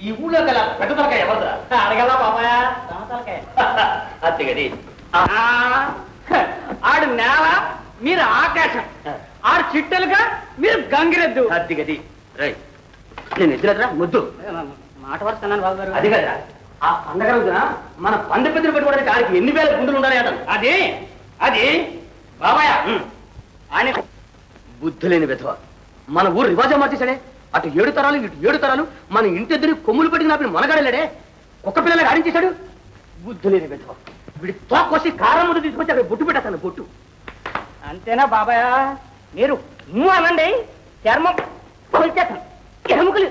ఈ ఊళ్ళో గల పెద్ద తలకాయ ఎవరిదా అడగలా బాబాయ్? తలకాయ గది. ఆడు నేల మీరు ఆకాశం. ఆడు చిట్టెలుగా మీరు గంగిరెద్దు. అద్దె గది. రై నేను ఎదురరా ముద్దు. మాట వరుస్తున్నాను బాబు గారు అది కదా ఆ పండగ రోజున మన పండు పెద్దలు పెట్టుకోవడానికి ఆడికి ఎన్ని వేల గుండెలు ఉండాలి అతను? అది అది. బాబాయ్ ఆయన బుద్ధి లేని విధవ. మన ఊరు రివాజా మార్చేశాడే. అటు ఏడు తరాలు ఇటు ఏడు తరాలు. మన ఇంటి ఎదురు కొమ్ములు పట్టుకుని ఆపిన మనగాడలేడే ఒక్క పిల్లలు ఆడించేశాడు. బుద్ధి లేని విధవ. వీడి తోకొసి కారం ముందు తీసుకొచ్చి అక్కడ బొట్టు పెట్టేస్తాను బొట్టు. అంతేనా బాబాయ్? మీరు అనండి చర్మం పలిచేస్తాను ఎముకలు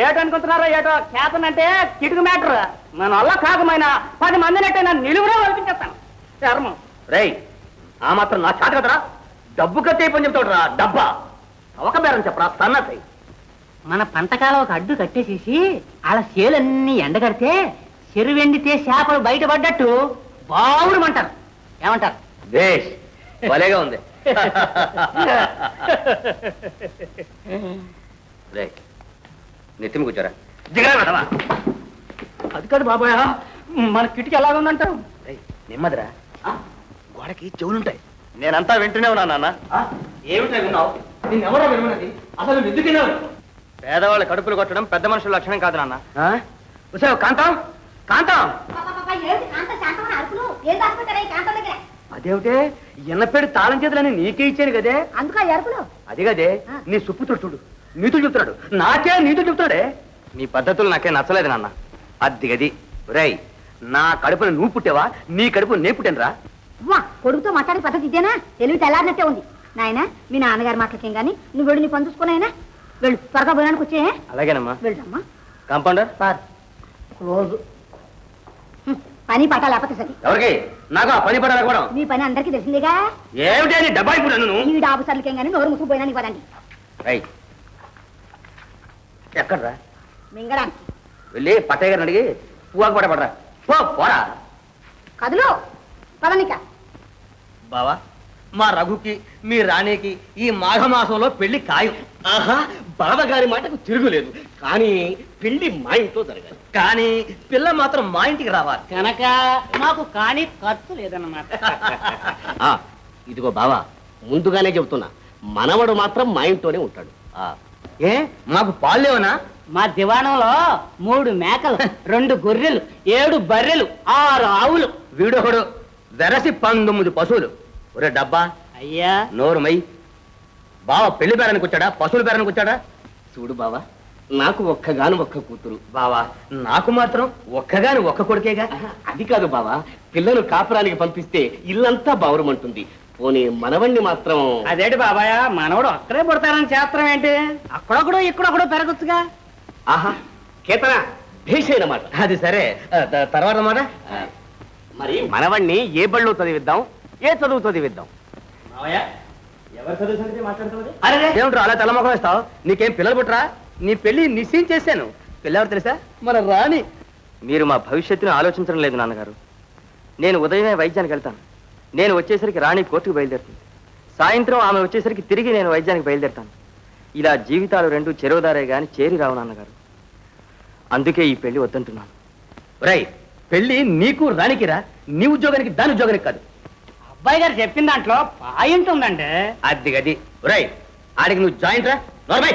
ఏటనుకుంటున్నారో ఏటో చేతనంటే కిటుకు మ్యాటర్. మన వల్ల కాకమైన పది మందినట్టే నన్ను నిలువులో కల్పించేస్తాను చర్మం. రేయ్ ఆ మాత్రం నా చాట కదరా? డబ్బు కత్తే పని చెప్తాడురా డబ్బా. అవక బేరం చెప్పరా సన్నసై. మన పంటకాలం ఒక అడ్డు కట్టేసేసి అలా చేలన్నీ ఎండగడితే చెరువు ఎండితే చేపలు బయటపడ్డట్టు బావుడమంటారు ఏమంటారు? బేష్ భలేగా ఉంది. నెత్తిమి కూర్చోరా. మేడమా అది కాదు బాబాయ్ మన కిటికీ ఎలాగుందంటారు నెమ్మదిరా. గోడకి చెవులుంటాయి. నేనంతా వింటూనే ఉన్నా నాన్న. ఏమిటా విన్నావు? నిన్నెవరో వినమన్నది. అసలు పేదవాళ్ళ కడుపులు కొట్టడం పెద్ద మనుషుల లక్షణం కాదు నాన్న. ఉసావు కాంతం? కాంతం? అదేమిటే? ఎన్నపేడు తాళం చేతులని నీకే ఇచ్చాను కదే. అందుకు అది కదే. నీ సుప్పుతుడు చూడు నీతులు చెప్తున్నాడు. నాకే నీతులు చెప్తాడే నీ పద్ధతులు నాకే నచ్చలేదు నాన్న. అది గది. రేయ్ నా కడుపున నువ్వు పుట్టావా? నీ కడుపు నే పుట్టానురా. అమ్మా కొడుకుతో మాట్లాడే పద్ధతి ఇదేనా? తెలివి తెల్లారినట్టే ఉంది. నాయన మీ నాన్నగారి మాటలకేం గాని? నువ్వు వెళ్ళి నీ పని చూసుకున్నాయనా వెళ్ళు త్వరగా భోజనానికి వచ్చే అలాగేనమ్మా. వెళ్ళమ్మా కాంపౌండర్? సార్ క్లోజ్ పని పట్ట లేకపోతే సరి. ఎవరికి? నాకు ఆ పని పడాలనుకోవడం మీ పని అందరికీ తెలిసిందేగా? ఏమిటి అని డబ్బా ఇప్పుడు నువ్వు ఈ ఆఫీసర్లకేం గాని నోరు ముసుకుపోయినా నీకు పదండి. రై ఎక్కడ్రా? మింగడానికి. వెళ్ళి పట్టయ్య గారిని అడిగి పువ్వాకు పడపడరా పో పోరా. కదులు పదనిక. బావా మా రఘుకి మీ రాణికి ఈ మాఘమాసంలో పెళ్ళి ఖాయం. ఆహా బావగారి మాటకు తిరుగులేదు కానీ పెళ్ళి మా ఇంట్లో జరగాలి. కానీ పిల్ల మాత్రం మా ఇంటికి రావాలి. కనుక మాకు కానీ ఖర్చు లేదన్నమాట. ఆ, ఇదిగో బావా ముందుగానే చెబుతున్నా. మనవడు మాత్రం మా ఇంట్లోనే ఉంటాడు. ఆ, ఏ మాకు పాలు లేవనా? మా దివాణంలో మూడు మేకలు రెండు గొర్రెలు ఏడు బర్రెలు ఆరు ఆవులు. వీడొకడు వెరసి పంతొమ్మిది పశువులు. ఒరే డబ్బా అయ్యా. నోరు మై. బావ పెళ్ళి బేరానికి వచ్చాడా? పశువుల బేరానికి వచ్చాడా? చూడు బావా నాకు ఒక్కగాను ఒక్క కూతురు. బావా నాకు మాత్రం ఒక్కగాని ఒక్క కొడుకేగా? అది కాదు బావా పిల్లలు కాపురానికి పంపిస్తే ఇల్లంతా బావురమంటుంది. పోనీ మనవణ్ణి మాత్రం అదేంటి బాబాయ్ మనవడు అక్కడే పుడతారని చేస్త్రం ఏంటి? అక్కడొకడు ఇక్కడొకడు పెరగచ్చుగా? ఆహా కేతనా భేషైన మాట. అది సరే. తర్వాత మాట? ఆ, మరి మనవణ్ణి ఏ బళ్ళో చదివిద్దాం? ఏ చదువు చదివిద్దాం ఎవరి చదువు సంగతి మాట్లాడుతున్నది? అరే ఏమిట్రా అలా తలమొఖం వేస్తావు? నీకేం పిల్లలు పుట్టరా? నీ పెళ్ళి నిశ్చయం చేశాను. పిల్లెవరు తెలుసా? మన రాణి. మీరు మా భవిష్యత్తును ఆలోచించడం లేదు నాన్నగారు. నేను ఉదయమే వైద్యానికి వెళ్తాను. నేను వచ్చేసరికి రాణి కోర్టుకు బయలుదేరుతుంది. సాయంత్రం ఆమె వచ్చేసరికి తిరిగి నేను వైద్యానికి బయలుదేరుతాను. ఇలా జీవితాలు రెండు చెరువుదారే గాని చేరి రావు నాన్నగారు. అందుకే ఈ పెళ్ళి వద్దంటున్నాను. రై పెళ్ళి నీకు రాణికిరా. నీ ఉద్యోగానికి దాని ఉద్యోగానికి కాదు. అబ్బాయి గారు చెప్పిన దాంట్లో పాయింట్ ఉందండి. అది గది. రై ఆడికి నువ్వు జాయింట్ రా. నోర్మై.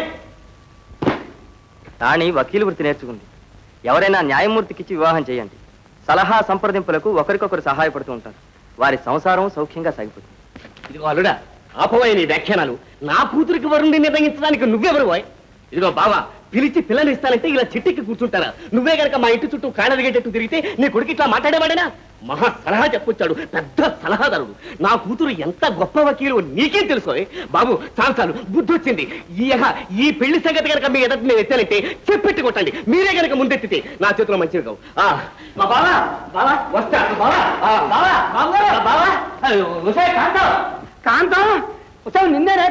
రాణి వకీలు వృత్తి నేర్చుకుంది. ఎవరైనా న్యాయమూర్తికిచ్చి వివాహం చేయండి. సలహా సంప్రదింపులకు ఒకరికొకరు సహాయపడుతూ ఉంటారు. వారి సంసారం సౌఖ్యంగా సాగిపోతుంది. ఇదిగో అల్లుడా ఆపవాయి నీ వ్యాఖ్యానాలు నా కూతురికి వరుణ్ణి నిర్ణయించడానికి నువ్వెవరు వాయ్ ఇదిగో బావా పిలిచి పిల్లలు ఇస్తానంటే ఇలా చెట్టుకి కూర్చుంటారా? నువ్వే గనక మా ఇంటి చుట్టూ కాళ్ళదిగేటట్టు తిరిగితే నీ కొడుకు ఇట్లా మాట్లాడేవాడేనా? మహా సలహా చెప్పొచ్చాడు. పెద్ద సలహాదారుడు. నా కూతురు ఎంత గొప్ప వకీలు నీకేం తెలుసు? బాబు చాలు చాలు. బుద్ధి వచ్చింది ఈ పెళ్ళి సంగతి కనుక మీ ఎదటి నేను ఎత్తానంటే చెప్పెట్టి కొట్టండి. మీరే గనక ముందెత్తితే నా చేతిలో మంచివి కావు ఆ, మా బావా బావా వస్తా. బావా ఆ, బావా బావా బావా. ఉసాయ్ కాంతం. కాంతం? నిన్నేనే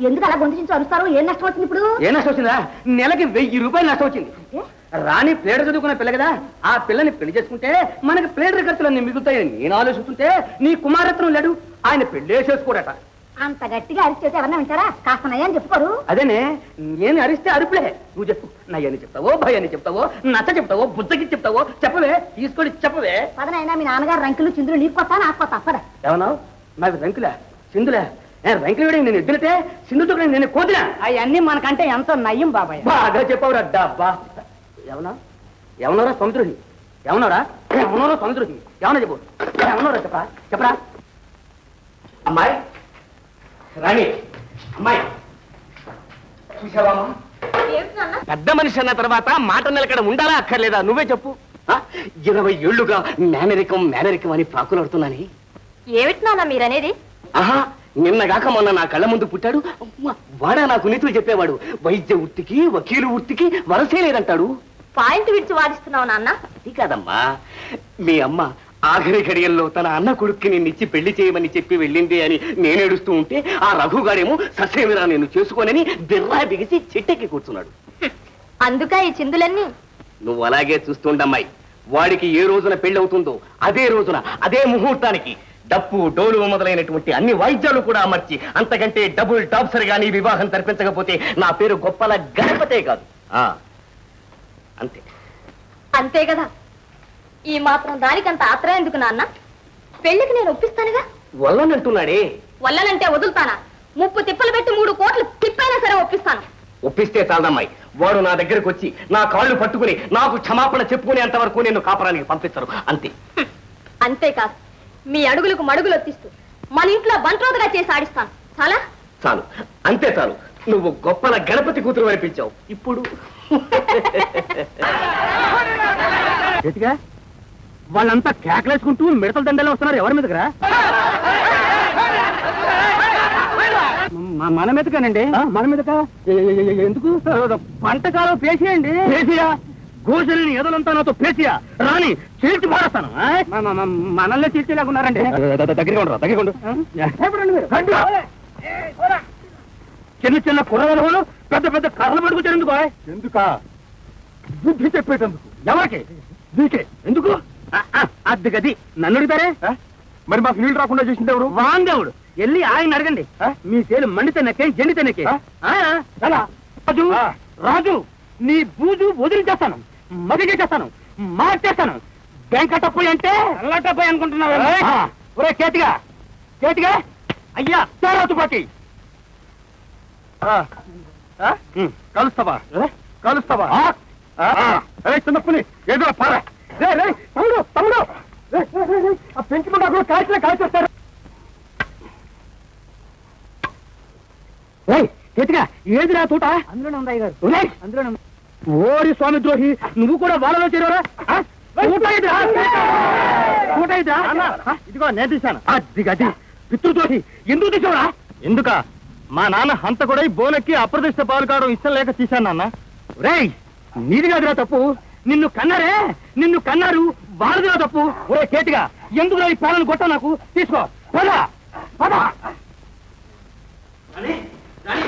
ఎందుకు అలా గొంతు నుంచి అరుస్తారు? ఏం నష్టం వచ్చింది ఇప్పుడు? ఏ నష్టం వచ్చిందా? నెలకి వెయ్యి రూపాయలు నష్టం వచ్చింది? రాణి ప్లేడ చదువుకున్న పిల్ల కదా? ఆ పిల్లని పెళ్ళి చేసుకుంటే మనకి ప్లేడర్ ఖర్చులన్నీ మిగులుతాయని నేను ఆలోచిస్తుంటే నీ కుమారత్నం లేడు. ఆయన పెళ్ళే చేసుకోడట. అంత గట్టిగా అరిచేసి ఎవరన్నా వింటారా? కాస్త నయ్యని చెప్పుకోరు. అదేనే నేను అరిస్తే అరుపులే. నువ్వు చెప్పు నయ్యని చెప్తావో భయని చెప్తావో నచ్చ చెప్తావో బుద్ధకి చెప్తావో చెప్పవే తీసుకొని చెప్పవే. పదనైనా మీ నాన్నగారు రంకులు చిందులు నీకు కొత్త నాకు కొత్త. పద. ఏమన్నావు? నాకు రంకులే సింధులే నేను రంకులు వేడి నేను ఎద్దులతే? సింధుతో నేను కోదినా అవన్నీ మనకంటే ఎంతో నయ్యం బాబాయ్. బాగా చెప్పవురా డబ్బా. ఎవనా? ఎవనోరా సముద్రుడి? ఎవనోరా ఎవనోరా సముద్రుడి? ఎవనో చెప్పు. ఎవనోరా చెప్పరా? చెప్పరా? అమ్మాయి రాణి అమ్మాయి. చూసావమ్మా పెద్ద మనిషి అన్న తర్వాత మాట నిలకడ ఉండాలా అక్కర్లేదా? నువ్వే చెప్పు. ఆ? ఇరవై ఏళ్ళుగా మేనరికం మేనరికం అని ప్రాకులాడుతున్నాని ఏమిటి నాన్న మీరనేది? ఆహా నిన్నగాక మొన్న నా కళ్ళ ముందు పుట్టాడు. వాడా నాకు నీతులు చెప్పేవాడు. వైద్య వృత్తికి వకీలు వృత్తికి వరసే లేదంటాడు. పాయింట్ విడిచి వాదిస్తున్నావు నాన్న. అది కాదమ్మా. మీ అమ్మ ఆఖరి ఘడియల్లో తన అన్న కొడుక్కి నిన్నిచ్చి పెళ్ళి చేయమని చెప్పి వెళ్ళింది అని నేను ఏడుస్తూ ఉంటే ఆ రఘుగాడేమో ససేమిరా నేను చేసుకోనని బిర్రా బిగిసి చెట్టెక్కి కూర్చున్నాడు. అందుక ఈ చిందులన్నీ? నువ్వు అలాగే చూస్తుండమ్మాయి. వాడికి ఏ రోజున పెళ్ళవుతుందో అదే రోజున అదే ముహూర్తానికి డప్పు డోలు మొదలైనటువంటి అన్ని వాయిద్యాలు కూడా అమర్చి అంతకంటే డబుల్ టాప్సర్ గానీ వివాహం జరిపించకపోతే నా పేరు గొప్పల గణపతే కాదు. ఆ. అంతే. అంతే కదా. ఈ మాత్రం దానికంత ఆత్రం ఎందుకు నాన్న? పెళ్ళికి నేను ఒప్పిస్తానుగా? వల్లనంటున్నాడే. వల్లనంటే వదులుతానా? ముప్పు తిప్పలు పెట్టి మూడు కోట్లు తిప్పైనా సరే ఒప్పిస్తాను. ఒప్పిస్తే చాలదమ్మాయి. వాడు నా దగ్గరకు వచ్చి నా కాళ్ళు పట్టుకుని నాకు క్షమాపణ చెప్పుకునేంత వరకు నేను కాపరానికి పంపిస్తారు అంతే. అంతేకాదు మీ అడుగులకు మడుగులు ఒత్తిస్తూ మన ఇంట్లో బంట్రోదుగా చేసి ఆడిస్తాను. చాలా? చాలు. అంతే చాలు. నువ్వు గొప్పల గణపతి కూతురు అనిపించావు ఇప్పుడు వాళ్ళంతా కేకలేసుకుంటూ మిడతల దండలో వస్తున్నారు ఎవరి మీదకరా మన మీదకానండి మన మీదక ఎందుకు పంటకాలం పేసేయండి పేసియా గోసలిని ఎదలంతా నాతో పేసియా రాని చీల్చి మారేస్తాను మనల్ని చీల్చేలాగున్నారండి దగ్గరగా ఉండరా దగ్గరగా ఉండు. చిన్న చిన్న కుర్రవాళ్ళు పెద్ద పెద్ద కర్రలు పడుకుంటారు ఎందుకు ఎందుకా? బుద్ధి చెప్పేటందుకు. ఎవరికి? నీకే. ఎందుకు? అది గది నన్ను అడుగుతారే మరి మాకు నీళ్ళు రాకుండా చేసింది ఎవరు? వాందేవుడు వెళ్ళి ఆయన అడగండి. మీ చేలు మండితే నక్కే జెండితే నక్కే రాజు రాజు నీ బూజు వదిలించేస్తాను మది చేసేస్తాను మార్చేస్తాను. వెంకటప్పయ్య అంటే? అల్లటప్పయ్య అనుకుంటున్నావు? ఒరే చేతిగా చేతిగా. అయ్యా చాలా తుపాకి. కలుస్తావా? కలుస్తావా? చిన్నప్పుని ఏదో పారా. రే, రే, తమ్ముడు తమ్ముడు. ఆ పెంచుకుంటా కూడా కాల్చిన కాల్చేస్తారు. చేతిగా ఏదిరా తోట? అందులోనే ఉంది ఒరేయ్, అందులోనే. ఓరి స్వామి ద్రోహి నువ్వు కూడా వాళ్ళలో చేరవరా? ఇదిగో నేను తీశాను. అది గది పితృద్రోహి ఎందుకు తీసావురా ఎందుక? మా నాన్న హంత కూడా బోనెక్కి అప్రదిష్ట పాలు కావడం ఇష్టం లేక తీశాను నాన్న. రేయ్ నీది కాదురా తప్పు. నిన్ను కన్నారే నిన్ను కన్నారు వాళ్ళదిరా తప్పు. ఒరే కేటిగా ఎందుకు ఈ పాలను కొట్ట నాకు? తీసుకో. పద. పద. రాణి రాణి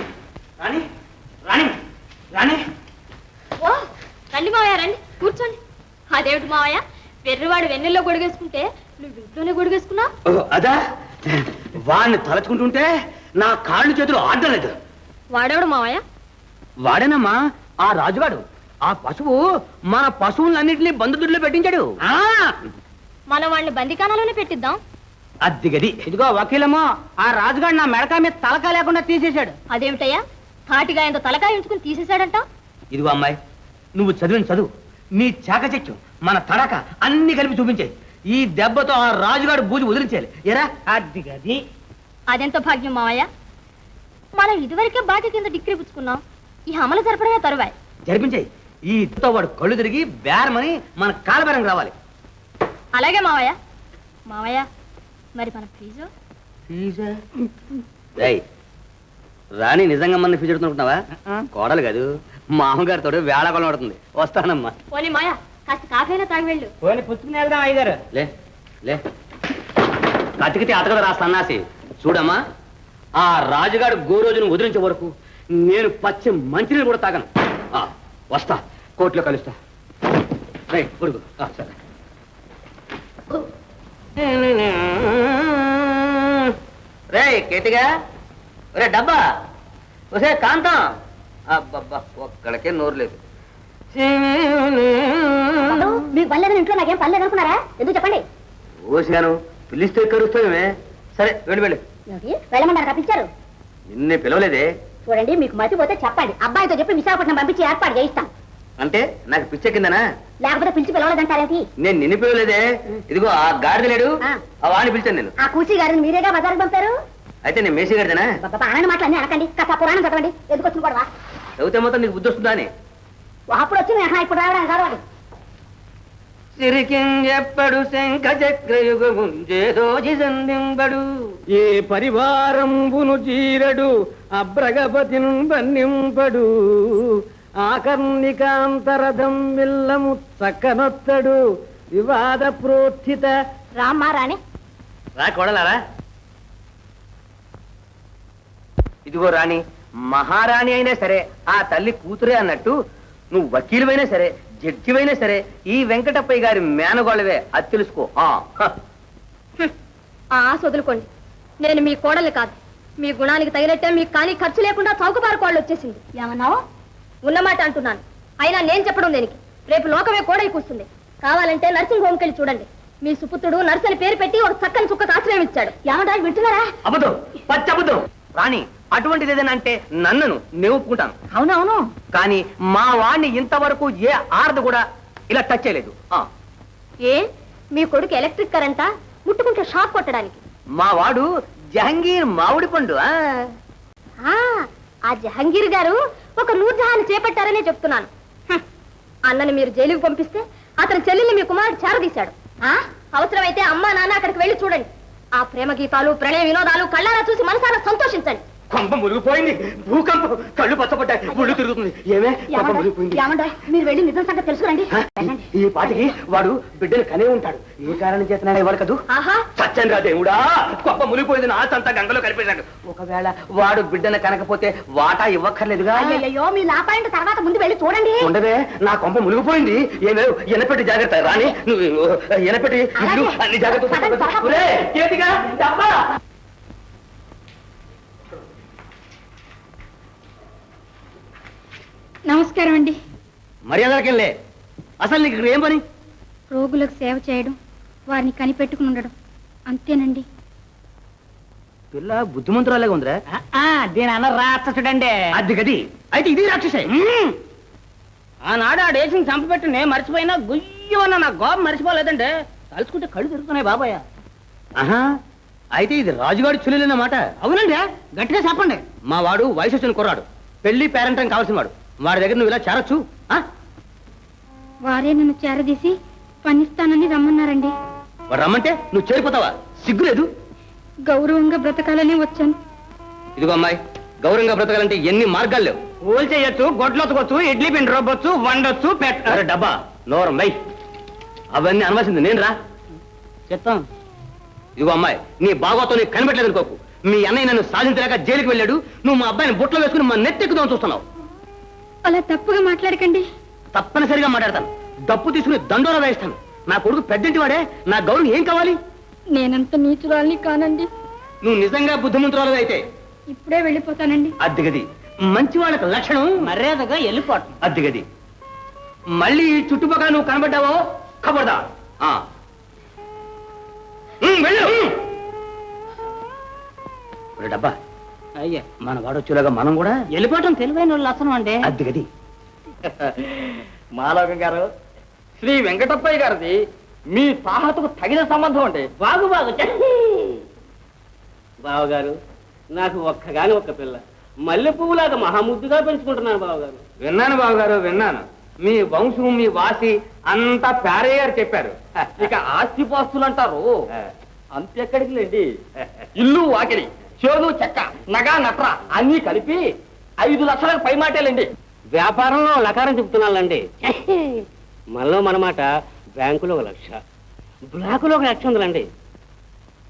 రాణి రాణి రాణి. ఓ రండి మావయ్య రండి. కూర్చోండి. అదేమిటి మావయ్య వెర్రివాడు వెన్నెల్లో గొడిగేసుకుంటే నువ్వు ఇంట్లోనే గొడిగేసుకున్నావు? అదా? వాడిని తలచుకుంటుంటే నా కాళ్ళు చేతులు ఆడలేదు వాడేవాడు మావయ్య? వాడేనమ్మా ఆ రాజుగాడు. ఆ పశువు మన పశువులన్నింటినీ బంధుదుడిలో పెట్టించాడు. మనం వాడిని బందికానాలోనే పెట్టిద్దాం. అద్దె గది. ఇదిగో వకీలమ్మో ఆ రాజుగాడు నా మెడక మీద తలకా లేకుండా తీసేశాడు. అదేమిటయ్యా? తాటిగా ఇంత తలకాయ ఉంచుకుని తీసేశాడంట? ఇదిగో అమ్మాయి నువ్వు చదివిన చదువు నీ చాకచక్యం మన తడక అన్ని కలిపి చూపించే ఈ దెబ్బతో ఆ రాజుగాడు బూజు వదిలించాలి ఎరా? అది గది. అదెంత భాగ్యం మావయ్య? మనం ఇదివరకే బాటి కింద డిగ్రీ పుచ్చుకున్నాం. ఈ అమలు జరపడమే తరువాయి. జరిపించాయి. ఈ తో వాడు కళ్ళు తిరిగి బేరమని మన కాలబేరం రావాలి. అలాగే మావయ్య. మావయ్య మరి మన ఫీజు? రాణి నిజంగా మన ఫీజు అనుకుంటున్నావా కోడలు కాదు మామగారితో వేళాకొలం ఆడుతుంది. వస్తానమ్మా. పోనీ మాయ కాస్త కాఫీ అయినా తాగి వెళ్ళు. పోనీ పుచ్చుకుని వెళ్దాం అయ్యగారు. లే లే. కతికితే అతకదు రా సన్నాసి. చూడమ్మా ఆ రాజుగాడు గోరోజును వదిలించే వరకు నేను పచ్చి మంచినీళ్ళు కూడా తాగను. వస్తా కోర్టులో కలుస్తా. రే ఆ, సరే. రే కేతిగా. ఒరే డబ్బా. ఒసే కాంతం. అబ్బబ్బా ఒక్కడికే నోరు లేదు. మీకు పని లేదని ఇంట్లో నాకేం పని లేదనుకున్నారా? ఎందుకు చెప్పండి? ఓసాను పిలిస్తే కరుస్తామే సరే వెళ్ళి వెళ్ళి. వెళ్ళమన్నారు తప్పించారు నిన్నే పిలవలేదే. చూడండి మీకు మతిపోతే చెప్పండి. అబ్బాయితో చెప్పి విశాఖపట్నం పంపించి ఏర్పాటు చేయిస్తాం అంటే నాకు పిచ్చ కిందనా? లేకపోతే పిలిచి పిలవలేదంటారేంటి? నేను నిన్ను పిలవలేదే. ఇదిగో ఆ గాడిద లేడు. ఆ. వాడిని పిలిచాను నేను. ఆ కూచి గారిని మీరేగా బజార్కి పంపారు? అయితే నేను మేసి గాడిదనా? బాబా ఆనంద మాటలు అన్నీ అనకండి. కాస్త పురాణం చదవండి. ఎందుకు వచ్చిన గొడవ చదివితే మొత్తం నీకు బుద్ధి వస్తుందా అని. అప్పుడు వచ్చింది ఆహా, ఇప్పుడు రావడానికి చదవాలి. సిరికింజెప్పడు శంఖ చక్రయుగముంజేదోజి సంధింబడు ఏ పరివారంబును చీరడు అబ్రగపతిను బన్నింపడు ఆకర్ణికాంతరథం విల్లము చక్కనొత్తడు వివాద ప్రోత్థిత రామ్మా రాణి రా కొడలారా. ఇదిగో రాణి మహారాణి అయినా సరే ఆ తల్లి కూతురే అన్నట్టు నువ్వు వకీలువైనా సరే జడ్జివైనా సరే ఈ వెంకటప్పయ్య గారి మేనగోళ్ళవే అది తెలుసుకో. ఆ, వదులుకోండి నేను మీ కోడలు కాదు. మీ గుణానికి తగినట్టే మీకు కానీ ఖర్చు లేకుండా చౌకబారు కోళ్ళు వచ్చేసింది. ఏమన్నావు? ఉన్నమాట అంటున్నాను. అయినా నేను చెప్పడం దేనికి? రేపు లోకమే కోడలు కూస్తుంది. కావాలంటే నర్సింగ్ హోమ్కి వెళ్ళి చూడండి. మీ సుపుత్రుడు నర్స్ అని పేరు పెట్టి ఒక చక్కని చుక్కకు ఆశ్రయం ఇచ్చాడు. ఏమంటారు? వింటున్నారా? అబద్ధం. పచ్చి అబద్ధం రాణి అటువంటిది ఏదైనా అంటే నన్నను నేను ఒప్పుకుంటాను. అవునవును. కానీ మా వాణ్ణి ఇంతవరకు ఏ ఆరదు కూడా ఇలా టచ్ చేయలేదు. ఆ, ఏ? మీ కొడుకు ఎలక్ట్రిక్ కరెంటా? ముట్టుకుంటే షాక్ కొట్టడానికి. మా వాడు జహంగీర్ మామిడి పండు ఆ. ఆ, ఆ జహంగీర్ గారు ఒక నూర్జహాన్ని చేపట్టారనే చెప్తున్నాను. హ్మ్. అన్నని మీరు జైలుకి పంపిస్తే అతని చెల్లెల్ని మీ కుమారుడు చేరదీశాడు. ఆ, అవసరమైతే అమ్మా నాన్న అక్కడికి వెళ్ళి చూడండి. ఆ ప్రేమ గీతాలు ప్రణయ వినోదాలు కళ్ళారా చూసి మనసారా సంతోషించండి. కొంప మునిగిపోయింది భూకంపం. కళ్ళు పచ్చబడ్డాయి. ఒళ్ళు తిరుగుతుంది. ఏమే? కొంప మీరు వెళ్ళి నిజం సంగతి తెలుసుకురండి? ఈ పాటికి వాడు బిడ్డను కనే ఉంటాడు. ఏ కారణం చేతనాడే వాడు కదూ? ఆహా. సత్యం రా దేవుడా కొంప మునిగిపోయింది నా అంతా గంగలో కలిపేశాడు ఒకవేళ వాడు బిడ్డను కనకపోతే వాటా ఇవ్వక్కర్లేదుగా? అయ్యయ్యో మీ లాపాయింట్ తర్వాత ముందు వెళ్ళి చూడండి. ఉండవే నా కొంప మునిగిపోయింది ఏమే ఎనపెట్టి జాగ్రత్త రాని నువ్వు ఎనపెట్టి అన్ని జాగ్రత్త పదండి, త్వరగా ఒరేయ్, కేతిగా, డబ్బా. నమస్కారం అండి. మర్యాదలకెళ్ళే అసలు నీకు ఇక్కడ ఏం పని? రోగులకు సేవ చేయడం వారిని కనిపెట్టుకుని ఉండడం. అంతేనండి. పిల్ల బుద్ధిమంతురాలేగా ఉందిరా? దీని అన్న రాక్షసుడండి. అది గది. అయితే ఇది రాక్షసే. ఆనాడు ఆ డేసింగ్ చంపబెట్టి నేను మర్చిపోయినా గుయ్యమన్న నా గోప మర్చిపోలేదండి. తలుచుకుంటే కళ్ళు తిరుగుతున్నాయి బాబాయ్. ఆహా అయితే ఇది రాజుగాడి చులిలన్నమాట అవునండి గట్టిగా చెప్పండి. మా వాడు వయసు వచ్చిన కుర్రాడు. పెళ్ళి పేరెంటం కావాల్సిన వాడు. వాడి దగ్గర నువ్వు ఇలా చేరొచ్చు ఆ? వారే నన్ను చేరదీసి పనిస్తానని రమ్మన్నారండి. వాడు రమ్మంటే నువ్వు చేరిపోతావా? సిగ్గులేదు? గౌరవంగా బ్రతకాలని వచ్చాను. ఇదిగో అమ్మాయి గౌరవంగా బ్రతకాలంటే ఎన్ని మార్గాలు లేవు. పూలు చేయొచ్చు గొడ్లు ఒత్తుకోవచ్చు ఇడ్లీ పిండి రుబ్బొచ్చు వండొచ్చు పెట్ట అరే డబ్బా నోరం మై. అవన్నీ అనవలసింది నేను రా చెప్తాం. ఇదిగో అమ్మాయి నీ బాగోతో నీకు కనిపెట్టలేదు అనుకోకు మీ అన్నయ్య నన్ను సాధించలేక జైలుకి వెళ్ళాడు. నువ్వు మా అబ్బాయిని బుట్టలో వేసుకుని మా నెత్తెక్కుదాం చూస్తున్నావు. అలా తప్పుగా మాట్లాడకండి. తప్పనిసరిగా మాట్లాడతాను. డప్పు తీసుకుని దండోరా వేస్తాను. నా కొడుకు పెద్దంటి వాడే నా గౌరవం ఏం కావాలి? నేనంత నీచురాల్ని కానండి. నువ్వు నిజంగా బుద్ధిమంతురాలు అయితే ఇప్పుడే వెళ్ళిపోతానండి. అద్దెగది. మంచి వాళ్ళకి లక్షణం మర్యాదగా వెళ్ళిపోవటం. అద్దెగది. మళ్ళీ ఈ చుట్టుపక్కల నువ్వు కనబడ్డావో కబడదా వెళ్ళు. డబ్బా. అయ్యా మన వాడొచ్చేలాగా మనం కూడా వెళ్ళిపోవటం తెలివైన వాళ్ళు లక్షణం అండి. అద్దెగది మాలోకం గారు శ్రీ వెంకటప్పయ్య గారిది మీ సాహతకు తగిన సంబంధం అండి. బాగు బాగు బావగారు నాకు ఒక్కగాని ఒక్క పిల్ల. మల్లె పువ్వులాగా మహాముద్దుగా పెంచుకుంటున్నాను బావగారు. విన్నాను బావగారు విన్నాను. మీ వంశం మీ వాసి అంతా పేరయ్యారు చెప్పారు. ఇక ఆస్తిపాస్తులు అంటారు అంతెక్కడికి లేండి ఇల్లు వాకిలి. చేను చెక్క నగ నట్ర అన్ని కలిపి ఐదు లక్షలకు పై మాటేలండి వ్యాపారంలో లకారం చెప్తున్నానండి మనలో మనమాట బ్యాంకులో ఒక లక్ష బ్లాకులో ఒక లక్ష ఉందండి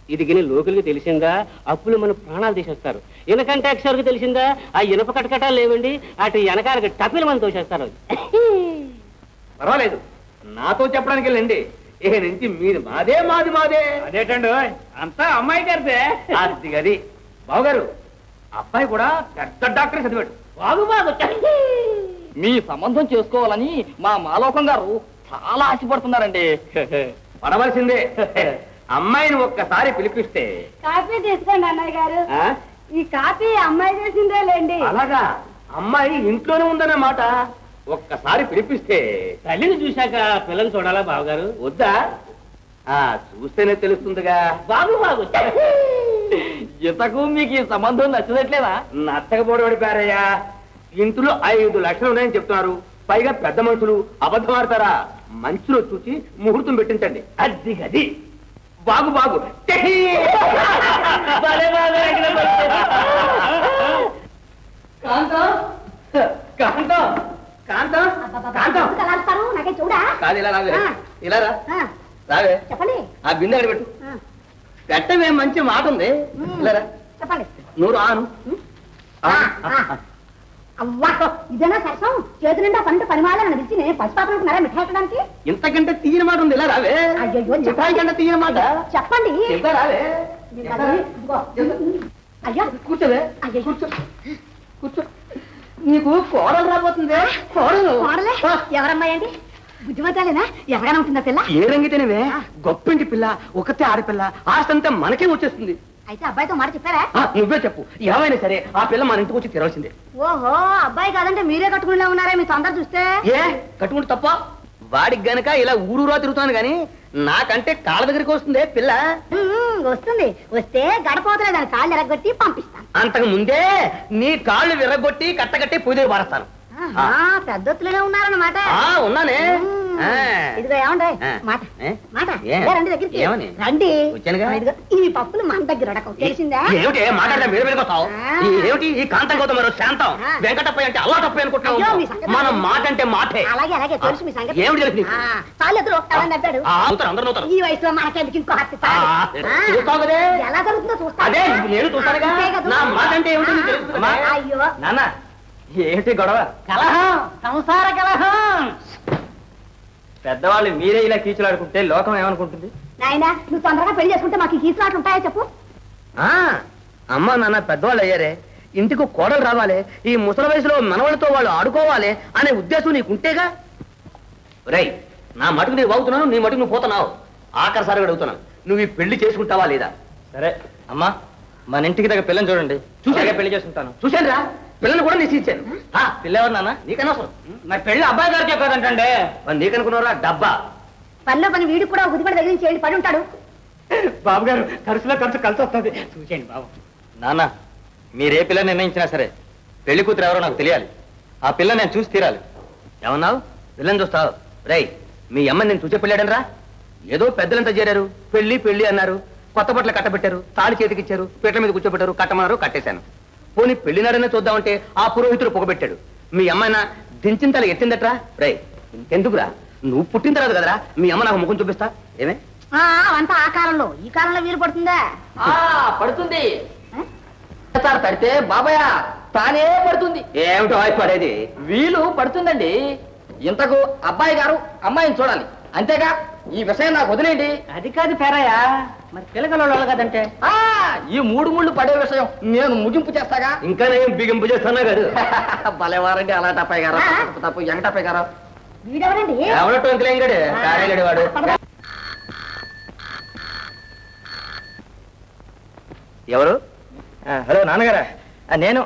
ఇది గిని లోకల్కి తెలిసిందా? అప్పులు మన ప్రాణాలు తీసేస్తారు. ఇనకం ట్యాక్స్ వరకు తెలిసిందా? ఆ ఇనప కటకటాలు లేవండి అటు వెనకాలకి టపిలు మనం తోసేస్తారు. పర్వాలేదు. నాతో చెప్పడానికి వెళ్ళండి ఇక నుంచి మీది మాదే మాది మాదే. అదేటండి అంతా అమ్మాయి గారిదే. అది గది. బావగారు అబ్బాయి కూడా పెద్ద డాక్టర్ చదివాడు. బాగు బాగు. మీ సంబంధం చేసుకోవాలని మా మాలోకం గారు చాలా ఆశపడుతున్నారండి. పడవలసిందే. అమ్మాయిని ఒక్కసారి పిలిపిస్తే. కాఫీ తీసుకోండి అన్నయ్య గారు. ఆ? ఈ కాఫీ అమ్మాయి చేసిందే లేండి. అలాగా? అమ్మాయి ఇంట్లోనే ఉందన్నమాట. ఒక్కసారి పిలిపిస్తే. తల్లిని చూశాక పిల్లని చూడాలా బావగారు? వద్దా? ఆ చూస్తేనే తెలుస్తుందిగా. బాగు బాగు. ఇంతకు మీకు ఈ సంబంధం నచ్చదట్లేదా నచ్చకపోవడపడిపోయారయ్యా ఇంట్లో ఐదు లక్షలు ఉన్నాయని చెప్తున్నారు. పైగా పెద్ద మనుషులు అబద్ధం ఆడతారా? మంచులో చూసి ముహూర్తం పెట్టించండి. అది గది. బాగు బాగు. కాంతం? కాంతం? కాంతం? కాంతం? కలాస్తారు నాకే చూడా? కాదు ఇలా రావే. ఇలా రా. రావే. చెప్పండి. ఆ బిందె అక్కడ పెట్టు. ఆ, పెట్టవే మంచి మాట ఉంది. చెప్పండి. నువ్వు రాను ఇదేనా సరసం? చేతి నిండా పంట పనిమాలని పిలిచి నేను పసిపాపనుకున్నారా మిఠాయి పెట్టడానికి ఇంతకంటే తీయని మాట ఉంది ఇలా రావే. అయ్యయ్యో, మిఠాయి కంటే తీయని మాట. చెప్పండి. రావే. అయ్యా. కూర్చోవే. అయ్యో కూర్చో. కూర్చో. నీకు కోడలు రాబోతుందే. కోడలు. కోడలే? ఆ, ఎవరమ్మాయి అండి? బుద్ధిమంతాలేనా? ఎవరైనా ఉంటుందా పిల్ల? ఏ రంగితేనేవే? గొప్పింటి పిల్ల ఒకతే ఆడపిల్ల ఆస్తంతా మనకే వచ్చేస్తుంది. అయితే అబ్బాయితో మాట చెప్పారా ఆ, నువ్వే చెప్పు. ఏమైనా సరే ఆ పిల్ల మన ఇంటికి వచ్చి తిరగాల్సిందే. ఓహో అబ్బాయి కాదంటే మీరే కట్టుకునేలా ఉన్నారా? మీ తొందర చూస్తే. ఏ కట్టుకుంటే తప్ప? వాడికి గనక ఇలా ఊరూరా తిరుగుతాను గాని నాకంటే కాళ్ళ దగ్గరికి వస్తుందే పిల్ల. ఉమ్, వస్తుంది. వస్తే గడపోతలే దాని కాళ్ళు ఎరగొట్టి పంపిస్తాను. అంతకు ముందే నీ కాళ్ళు విరగొట్టి కట్టగట్టి పూజ పారేస్తాను. పెద్దొత్తులోనే ఉన్నారన్నమాట. ఉన్నానే. ఇదిగో ఆ. మాట? మాట. రండి దగ్గరికి? రండి. ఈ పప్పులు మన దగ్గర తెలిసిందా? ఏమిటి? మాట్లాడితే మీరు వెళ్ళిపోతావు? ఆ. ఏమిటి? ఈ కాంతం గౌతమ్ మరో శాంతం. వెంకటప్పయ్య అంటే అల్లా తప్ప సంగతి మనం. మాట అంటే మాటే. అలాగే అలాగే. తెలుసు మీ సంగతి. ఏమిటి తెలుసు చాలు ఎదురు ఎవరన్నా నవ్వాడు. ఆ, అవుతారు అందరూ అవుతారు ఈ వయసులో మనకెందుకు ఇంకో హత్య చూస్తావు కదే? ఎలా జరుగుతుందో చూస్తా అదే నేను చూస్తానుగా. నా మాట అంటే ఏమిటో? అయ్యో. నాన్న ఏమిటి గొడవ? కలహం సంసార కలహం. పెద్దవాళ్ళు మీరే ఇలా కీచులాడుకుంటే లోకం ఏమనుకుంటుంది? నాయనా నువ్వు తొందరగా పెళ్ళి చేసుకుంటే మాకు ఈ కీసులాట్లు ఉంటాయా చెప్పు? ఆ అమ్మ నాన్న పెద్దవాళ్ళు అయ్యారే. ఇంటికి కోడలు రావాలి. ఈ ముసలి వయసులో మనవాళ్ళతో వాళ్ళు ఆడుకోవాలి అనే ఉద్దేశం నీకుంటేగా? రై నా మటుకు నేను అవుతున్నాను నీ మటుకు నువ్వు పోతున్నావు. ఆఖరిసారి అడుగుతున్నాను. నువ్వు ఈ పెళ్ళి చేసుకుంటావా లేదా? సరే అమ్మా మన ఇంటికి దగ్గర పిల్లని చూడండి. చూసాక పెళ్ళి చేసుకుంటాను. చూశాను రా పిల్లని కూడా నిశ్చయించాను ఆ, పిల్ల ఎవరు నాన్న నీకనవసరం మరి పెళ్ళి అబ్బాయి గారు చెప్పారంటండి. మరి నీకనుకున్నారా డబ్బా. పనిలో పని వీడు కూడా గుదిపడి దగ్గర చేయండి పడి ఉంటాడు. బాబు గారు ఖర్చులో ఖర్చు కలిసి వస్తుంది. చూసేయండి బాబు. నాన్న మీరే పిల్ల నిర్ణయించినా సరే పెళ్ళి కూతురు ఎవరో నాకు తెలియాలి. ఆ పిల్ల నేను చూసి తీరాలి. ఏమన్నావు? పిల్లని చూస్తావు? రై మీ అమ్మ నేను చూసే పెళ్ళాడనరా ఏదో పెద్దలంతా చేరారు. పెళ్ళి పెళ్ళి అన్నారు. కొత్త బట్టలు కట్టబెట్టారు. తాళి చేతికిచ్చారు. పీటల మీద కూర్చోబెట్టారు. కట్టమన్నారు కట్టేశాను. పోనీ పెళ్ళినాడనే చూద్దామంటే ఆ పురోహితుడు పొగబెట్టాడు. మీ అమ్మాయిన దించిన తల ఎత్తిందట్రా? రై ఇంకెందుకురా? నువ్వు పుట్టిన తర్వాత కదరా మీ అమ్మ నాకు ముఖం చూపిస్తా. ఏమే? ఆ, అవంతా ఆ కాలంలో. ఈ కాలంలో వీలు పడుతుందా? పడుతుంది. ఆ? సార్ పడితే బాబాయ్ తానే పడుతుంది. ఏమిటో పడేది? వీలు పడుతుందండి. ఇంతకు అబ్బాయి గారు అమ్మాయిని చూడాలి. అంతేగా ఈ విషయం నాకు వదిలేండి అది కాదు పేరయ్యా. మరి పిల్లగల కదంటే ఆ, ఈ మూడు ముళ్ళు పడే విషయం నేను ముగింపు చేస్తాగా? ఇంకా నేను బిగింపు చేస్తున్నా గారు? భలేవారండి అలా టప్పాయి గారు. తప్పు తప్పు ఎంగటప్పాయి గారు. వీడెవరండి? కారేగాడు వాడు ఎవరు? హలో నాన్నగారా. నేను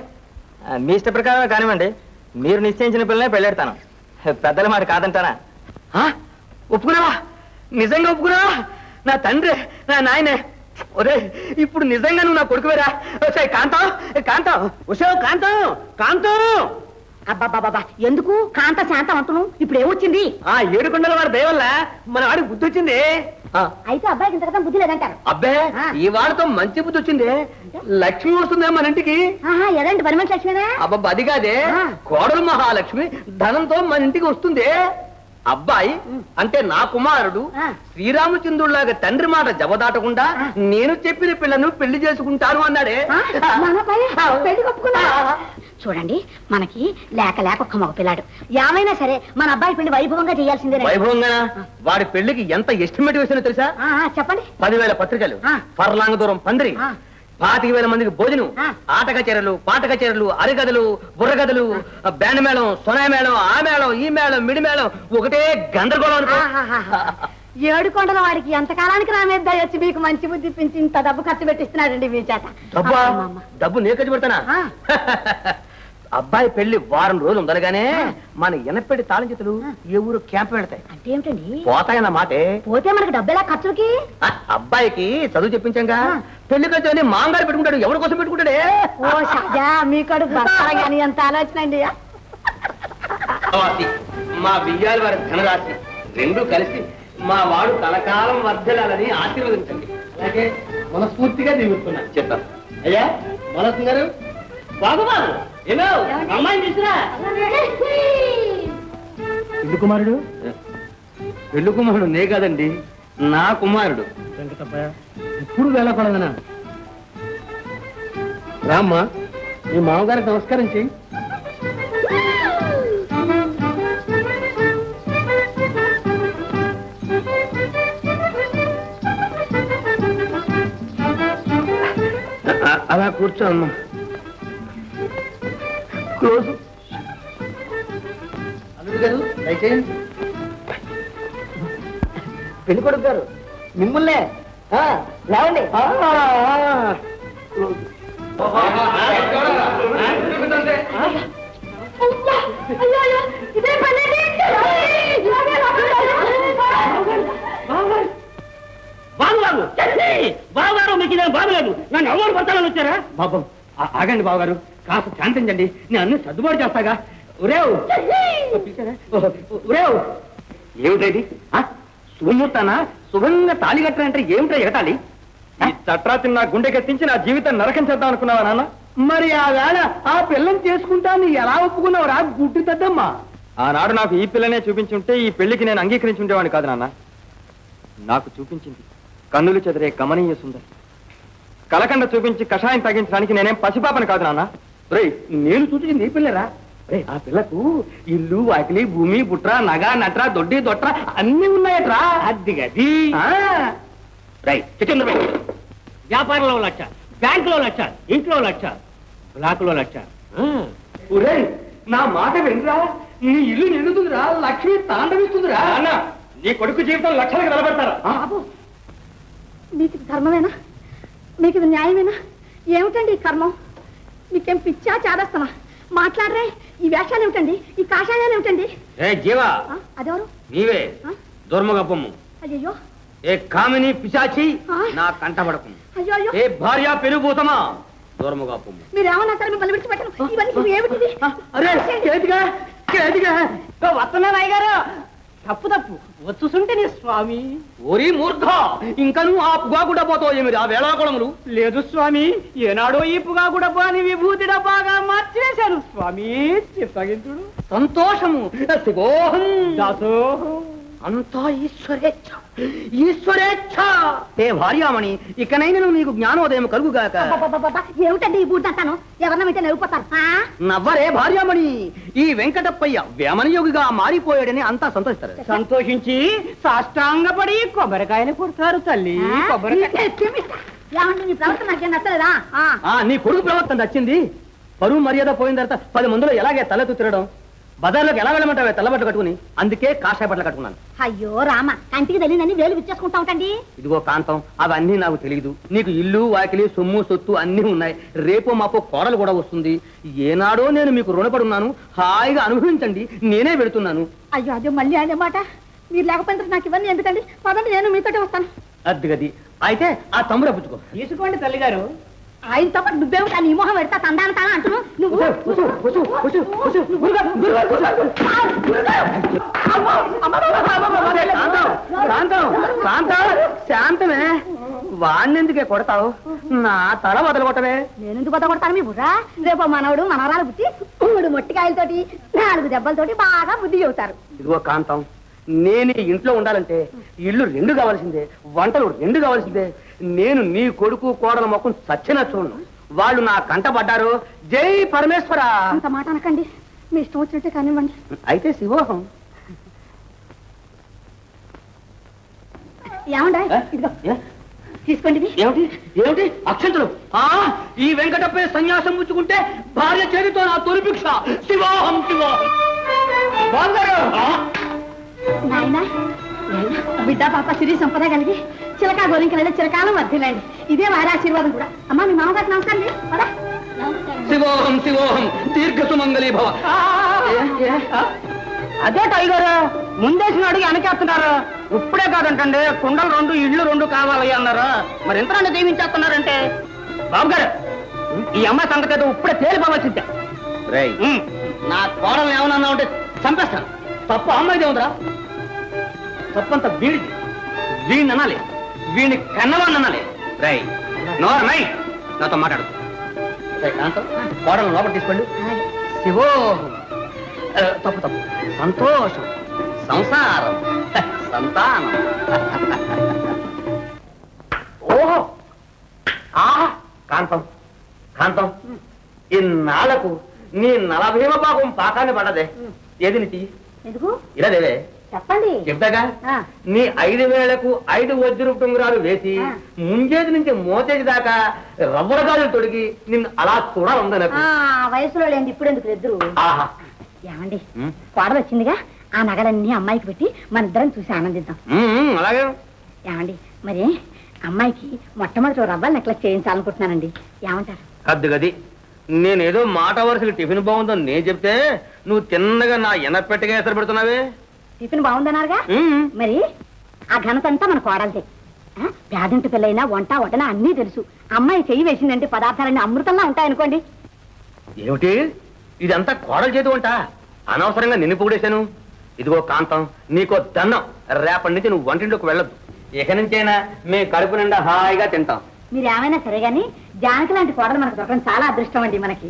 మీ ఇష్ట ప్రకారం కానివ్వండి. మీరు నిశ్చయించిన పిల్లనే పెళ్ళాడతాను. పెద్దల మాట కాదంటానా? ఆ, ఒప్పుకున్నావా? నిజంగా ఒప్పుకున్నావా? నా తండ్రి నా నాయనే. ఒరే ఇప్పుడు నిజంగా నువ్వు నా కొడుకువేరా? వచ్చాయి కాంతం కాంతం. ఉషో కాంతం కాంతం. అబ్బాబాబా ఎందుకు? కాంత శాంతం అంటును ఇప్పుడు ఏమొచ్చింది? ఆ ఏడుకొండల వాడి దయ వల్ల మన వాడికి బుద్ధి వచ్చింది ఆ, అయితే అబ్బాయికి ఇంతకన్నా బుద్ధి లేదంటారు. అబ్బే. ఈ వాడితో మంచి బుద్ధి వచ్చింది లక్ష్మి వస్తుందే మన ఇంటికి. ఆహా ఎదండి పని మనిషి లక్ష్మీనా? అబ్బబ్బ అది కాదే. కోడలు మహాలక్ష్మి ధనంతో మన ఇంటికి వస్తుంది. అబ్బాయి అంటే నా కుమారుడు. శ్రీరామచంద్రుడిలాగా తండ్రి మాట జవదాటకుండా. నేను చెప్పిన పిల్లను పెళ్ళి చేసుకుంటాను అన్నాడే. చూడండి మనకి లేక లేక ఒక్క మగ పిల్లాడు. ఏమైనా సరే మన అబ్బాయి పెళ్ళి వైభవంగా చేయాల్సిందే వైభవంగా వాడి పెళ్ళికి ఎంత ఎస్టిమేట్ వేసినా తెలుసా? చెప్పండి. పదివేల పత్రికలు. పర్లాంగ దూరం పందిరి. పాతిక వేల మందికి భోజనం. ఆట కచేరీలు పాట కచేరీలు అరిగదలు బుర్రగదలు బ్యాండ్ మేళం సొనాయి మేళం ఆ మేళం ఈ మేళం మిడి మేళం ఒకటే గందరగోళం అనుకో. ఏడు కొండల వాడికి ఎంతకాలానికి నా మీద వచ్చి మీకు మంచి బుద్ధి పెంచి ఇంత డబ్బు ఖర్చు పెట్టిస్తున్నాడండి మీ చేత డబ్బా. డబ్బు నీ ఖర్చు పెడతానా. అబ్బాయి పెళ్ళి వారం రోజులు ఉందనగానే మన ఎనపెట్టి తాళం చేతులు ఏ ఊరు క్యాంప్ పెడతాయి అంటే ఏమిటండి పోతాయన్న మాటే. పోతే మనకి డబ్బు ఎలా ఖర్చులకి అబ్బాయికి చదువు చెప్పించాగా. పెళ్ళి ఖర్చు మాంగారు పెట్టుకుంటాడు. ఎవరి కోసం పెట్టుకుంటాడే? ఓ షాజా కానీ ఎంత ఆలోచన అండి మా బియ్యాల వారి ధనరాశి రెండు కలిసి మా వాడు కలకాలం వర్ధలాలని ఆశీర్వదించండి. అలాగే మనస్ఫూర్తిగా దిగుతున్నా చెప్తాను. అయ్యా మనసు గారు ఏమో అమ్మాయిని తీసురా ఇల్లు కుమారుడు? పెళ్ళి కుమారుడు నే కాదండి నా కుమారుడు. వెంకటప్పయ్య ఇప్పుడు వెళ్ళకూడదనా రామ్మా మీ మామగారికి నమస్కారం చెయ్యి. అలా కూర్చో అమ్మా. క్లోజ్. పెళ్ళి కొడుకు గారు మిమ్మల్నే ఆ, లేవండి. ఆ, ఆ. ఇదే పని బాబు బాబు బాబు గారు మీకు ఇదేం బాబు లేదు. నన్ను ఎవరు పట్టాలని వచ్చారా? బాబు ఆగండి బావగారు కాస్త శాంతించండి. నేను అన్ని సర్దుబాటు చేస్తాగా. ఒరేవ్ ఒరేవ్ ఏమిటది శుభముహూర్తానా శుభంగా తాళి కట్టాలంటే ఏమిటో ఎగతాళి? ఈ తట్రా తిన్న గుండెకెత్తించి నా జీవితం నరకం చేద్దాం అనుకున్నావా నాన్న? మరి ఆ వేళ ఆ పిల్లని చేసుకుంటాను ఎలా ఒప్పుకున్నావురా గుడ్డు తద్దమ్మా ఆనాడు నాకు ఈ పిల్లనే చూపించుంటే ఈ పెళ్ళికి నేను అంగీకరించి ఉండేవాడిని కాదు నాన్న. నాకు చూపించింది కన్నులు చెదిరే గమనీయ సుందరి. కలకండ చూపించి కషాయం తగ్గించడానికి నేనేం పసిపాపని కాదు నాన్న. రే నేను చూపించింది ఈ పిల్లరా? రే ఆ పిల్లకు ఇల్లు వాకిలి భూమి బుట్ర నగ నట్ర దొడ్డి దొట్ర అన్ని ఉన్నాయట్రా. అది గది. రై చికెన్ వ్యాపారంలో లక్ష బ్యాంకులో లక్ష ఇంట్లో లక్ష బ్లాకులో లక్ష. ఒరే నా మాట వినరా? నీ ఇల్లు నిండుతుందిరా లక్ష్మి తాండవిస్తుందిరా. అన్న నీ కొడుకు జీవితం లక్షలకు నిలబెడతారా. బాబు మీకు ధర్మమేనా? మీకు న్యాయమేనా? ఏమిటండి ఈ కర్మం? మీకేం పిచ్చా చాదస్తమా మాట్లాడరే ఈ వేషాలు ఏమిటండి? ఈ కాషాయాలు ఏమిటండి? ఏ జీవా ఆ, అదెవరు? నీవే ఆ? అయ్యో ఏ కామిని పిశాచి ఆ? నా కంట పడకు అయ్యో అయ్యో. ఏ భార్య పెరుగుపోతమా దూరముగాపము మీరేమన్నా సరే మిమ్మల్ని విడిచిపెట్టను. ఇవన్నీ ఇవి ఏమిటిది? అరే చేతిగా చేతిగా వస్తున్నా నాయ్ గారు తప్పు తప్పు. వచ్చుసుంటే నీ స్వామి. ఓరి మూర్ఖ ఇంకా నువ్వు ఆపుగా కూడా పోతావు ఏమిటి? ఆ వేళాకుళములు? లేదు స్వామి. ఏనాడో ఈపుగా కూడా బాని విభూతి డబ్బాగా మార్చివేశాను స్వామి. చిత్తగించుడు సంతోషము శివోహం దాసో అంతా ఈశ్వరేచ్ఛ. ఈశ్వరేచ్ఛ! ఏ భార్యామణి ఇకనైనా నువ్వు నీకు జ్ఞానోదయం కలుగుగాక. ఏమిటండి ఈ బూటంతాను ఎవరన్నా వింటే నవ్వుపోతారు ఆ? నవ్వరే భార్యామణి ఈ వెంకటప్పయ్య వేమనయోగిగా మారిపోయాడని అంతా సంతోషిస్తారు. సంతోషించి సాష్టాంగపడి కొబ్బరికాయని కొడతారు తల్లి? కొబ్బరికాయ ప్రవర్తన నాకేం నచ్చలేదా? నీ కొడుకు ప్రవర్తన నచ్చింది. పరువు మర్యాద పోయిన తర్వాత పది మందిలో ఎలాగే తలెత్తు తిరగడం? బజార్లోకి ఎలా వెళ్ళమంటావే? తెల్లబట్టు కట్టుకుని అందుకే కాషాయ బట్టలు కట్టుకున్నాను. అయ్యో రామ కంటికి తెలియదని వేలు విచ్చేసుకుంటా ఉంటాండి. ఇదిగో కాంతం అవన్నీ నాకు తెలియదు నీకు ఇల్లు వాకిలి సొమ్ము సొత్తు అన్నీ ఉన్నాయి. రేపు మాపో కోడలు కూడా వస్తుంది. ఏనాడో నేను మీకు రుణపడి ఉన్నాను హాయిగా అనుభవించండి. నేనే పెడుతున్నాను అయ్యో అదే మళ్ళీ అనే మాట. మీరు లేకపోయిన నాకు ఇవన్నీ ఎందుకండి? పదండి నేను మీతోటే వస్తాను. అద్ది గది అయితే ఆ తమ్ముడు పుచ్చుకో తీసుకోండి తల్లి గారు ఆయనతో పాటు నువ్వేమి కానీ నీ మొహం పెడతా తందాను తాను అంటున్నావు? నువ్వు? శాంతమే. వాణ్ణెందుకే కొడతావు? నా తల వదలు కొట్టవే నేను ఎందుకు కొత్త కొడతాను మీ బుర్రా? రేపు మనవడు మనవరాలు పుట్టి మూడు మొట్టికాయలతోటి నాలుగు దెబ్బలతోటి బాగా బుద్ధి చెబుతారు. ఇదిగో కాంతం నేను ఇంట్లో ఉండాలంటే ఇల్లు రెండు కావాల్సిందే వంటలు రెండు కావాల్సిందే. నేను నీ కొడుకు కోడల మొక్కం చచ్చినా చూడను. వాళ్ళు నా కంట పడ్డారు జై పరమేశ్వర. అంత మాట అనకండి. మీ ఇష్టం వచ్చినట్టే కానివ్వండి. అయితే శివోహం. ఏమండే? ఇదిగో? తీసుకోండి ఇది. ఏమిటి? ఏమిటి? అక్షంతలు. ఆ ఈ వెంకటప్పే సన్యాసం పుచ్చుకుంటే భార్య చేతితో నా తొలి భిక్ష. శివోహం శివోహం. నాయనా, బిడ్డ పాప సిరి సంపద కలిగి చిలకా గోరింకలైన చిరకాలం వర్ధిల్లండి. ఇదే వారి ఆశీర్వాదం కూడా. అమ్మా మీ మామగారికి నమస్కారం. పద. శివోహం శివోహం దీర్ఘ సుమంగళీ భవ. అదే టైగర్ ముందేసిన అడిగి వెనకేస్తున్నారు. ఇప్పుడే కాదంటండి కుండలు రెండు ఇళ్ళు రెండు కావాలి అన్నారు. మరి ఎంత దీవించేస్తున్నారంటే? బాబు గారు ఈ అమ్మాయి సంగతి ఏదో ఇప్పుడే తేలిపోవచ్చిందే రేయ్ నా కోడల్ని ఏమన్నా ఉంటే చంపేస్తాను. తప్పు అమ్మాయిదే ఉందిరా. తప్పంత వీడిది వీడిని అనాలి. వీడిని కన్నవాడిని అనాలి. రై నోరు నై నాతో మాట్లాడు. కాంతం కోడలు లోపల తీసుకోండి. శివో తప్పు తప్పు. సంతోషం. సంసారం. సంతానం. ఓహో. ఆహా కాంతం కాంతం. ఇన్నాళ్ళకు నీ నలభీమ పాపం పాకాన్ని పడదే ఏది నీ చెయ్యి ఎందుకు? ఇలా దేవే చెప్పండి. చెప్తాగా. నీ ఐదు వేలకు ఐదు వజ్రపు టుంగురాలు వేసి. ముంజేది నుంచి మోచేది దాకా రవ్వల గాజులు తొడిగి నిన్ను అలా చూడాలందా నాకు? ఆ వయసులో లేండి ఇప్పుడు ఎందుకు ఎదురు ఏమండి. కోడలు వచ్చిందిగా ఆ నగలన్నీ అమ్మాయికి పెట్టి మన ఇద్దరం చూసి ఆనందిద్దాం. అలాగే. ఏమండి మరి అమ్మాయికి మొట్టమొదటి రవ్వల నెక్లెస్ చేయించాలనుకుంటున్నానండి. ఏమంటారు? కద్దు గది. నేనేదో మాట వరుసకి టిఫిన్ బాగుందని నేను చెప్తే నువ్వు తిన్నగా నా ఎనపెట్టగా ఎసరు పెడుతున్నావే? టిఫిన్ బాగుందన్నారుగా. మరి ఆ ఘనత అంతా మన కోడలదే. పేదింటి పిల్లైనా వంట వటన అన్నీ తెలుసు. అమ్మాయి చెయ్యి వేసిందంటే పదార్థాలన్నీ అమృతంలా ఉంటాయనుకోండి. ఏమిటి? ఇదంతా కోడలు చేతి వంట. అనవసరంగా నిన్ను పొగిడేశాను. ఇదిగో కాంతం నీకో దన్నం రేపటి నుంచి నువ్వు వంటింట్లోకి వెళ్ళొద్దు. ఇక నుంచైనా మేము కడుపు నిండా హాయిగా తింటాం. మీరు ఏమైనా సరే గాని జానకి లాంటి కోడలు మనకు దొరకడం చాలా అదృష్టం అండి మనకి.